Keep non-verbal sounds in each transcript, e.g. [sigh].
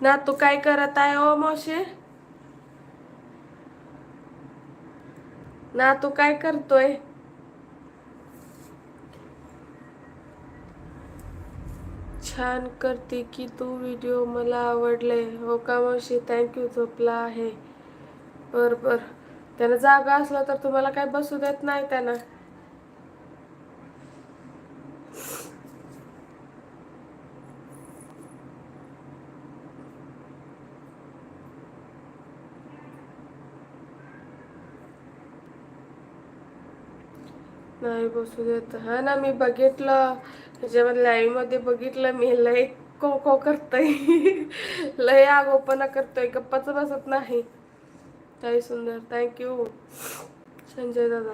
ना तू काय करत आहे ओ मावशी? ना तू काय करतोय? छान करते की तू व्हिडिओ मला आवडले. हो का मावशी? थँक्यू झोपला आहे. बर बर. त्यानं जागा असला तर तुम्हाला काय बसू देत नाही त्यानं. नाही बसू देत हा ना मी बघितलं. ह्याच्यामध्ये लाईव्हमध्ये बघितलं मी लय को को करतय. [laughs] लय आगोपणा करतोय गप्पाच बसत नाही. ताई सुंदर थँक्यू संजय दादा.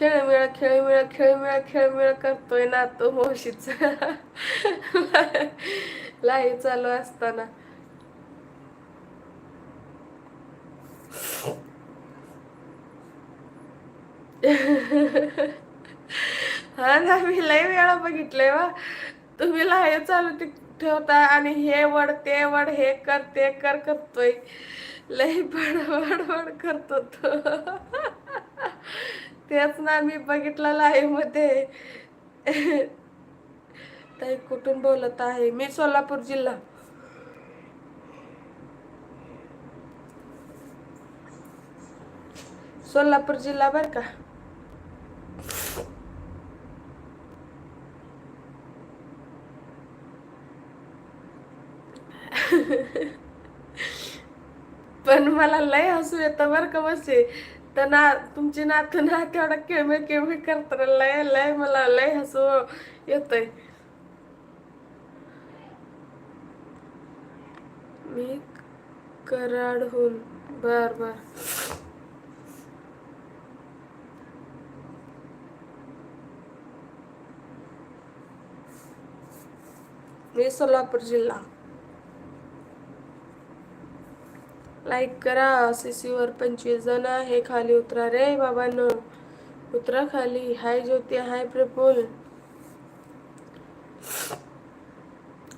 खेळमिळ खेळमिळ खेळमिळ खेळमिळ करतोय ना तो मोशीचा लाईव्ह चालू असताना. हा ना मी लय वेळा बघितलंय वा तुम्ही लाईव्ह चालू टे- ठेवता आणि हे वड ते वड हे कर ते कर करतोय. लय बड बड करतो तो. तेच ना मी बघितलं लाईव्हमध्ये ताई कुठून बोलत आहे? मी सोलापूर जिल्हा. सोलापूर जिल्हा बर का? पण मला लय हसू येतं बरं का मसे तर ना तुमची नातू ना तेवढा केळमे केळमे करताना लय लय मला लय हसू येतंय. मी कराडहून बर बर. मी सोलापूर जिल्हा. लाईक करा सीसीवर पंचवीस जण आहे खाली उतरा रे बाबांनो. उतरा खाली. Hi Jyoti hi Praful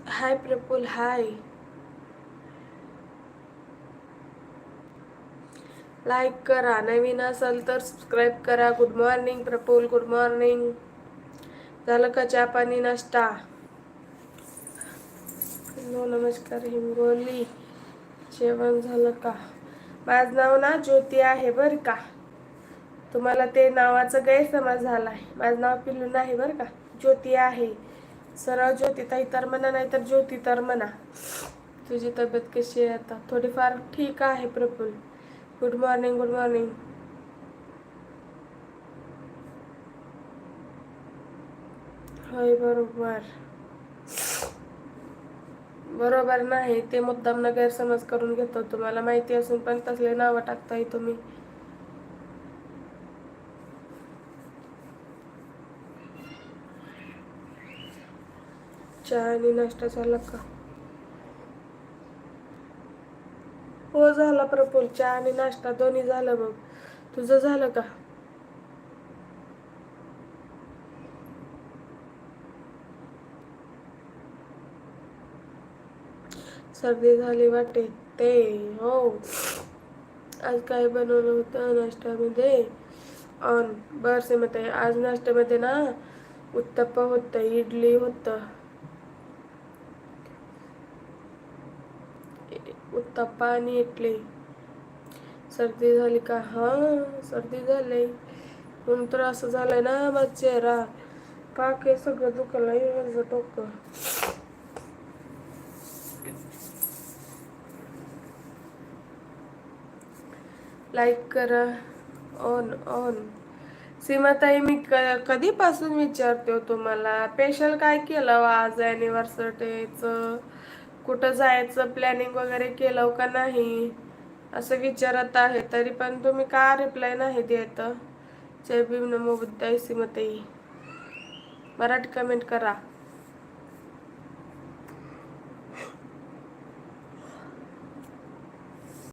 hi Praful hi. Like करा. नवीन असाल तर सबस्क्राईब करा. Good morning Praful good morning झालं का चहा पाणी नाश्ता? हॅलो नमस्कार हिंगोली. जेवण झालं का? माझं नाव ना ज्योती आहे बरं का. तुम्हाला ते नावाचं गैरसमज झाला आहे माझं नाव पिल्लू नाही बरं का. ज्योती आहे. सरळ ज्योती ताई तर म्हणा नाही तर ज्योती तर म्हणा. तुझी तब्येत कशी आहे आता? थोडीफार ठीक आहे Praful good morning good morning होय बरोबर. बरोबर नाही ते मुद्दाम गैरसमज करून घेतो तुम्हाला माहिती असून पण तसले नावं टाकताय तुम्ही. चहा आणि नाश्ता झाला का? हो झाला प्रफुल चहा आणि नाश्ता दोन्ही झालं मग. तुझं झालं का? सर्दी झाली वाटते. ते हो. आज काय बनवलं होतं नाश्त्यामध्ये? ऑन बरसे मते आज नाश्त्यामध्ये ना उत्तप्पा होतं इडली होतं. उत्तप्पा आणि इडली. सर्दी झाली का? हां सर्दी झाली म्हणून तर असं झालंय ना माझा चेहरा. पाक हे सगळं दुखलंय माझं डोकं. लाईक करा. ऑन ऑन सीमाताई मी क कधीपासून विचारते हो तुम्हाला? स्पेशल काय केलं हो आज ॲनिव्हर्सरीचं कुठं जायचं? प्लॅनिंग वगैरे केलं का नाही? असं विचारत आहे. तरी पण तुम्ही का रिप्लाय नाही देत? जय भीम नमो बुद्धाय सीमाताई. मराठी कमेंट करा.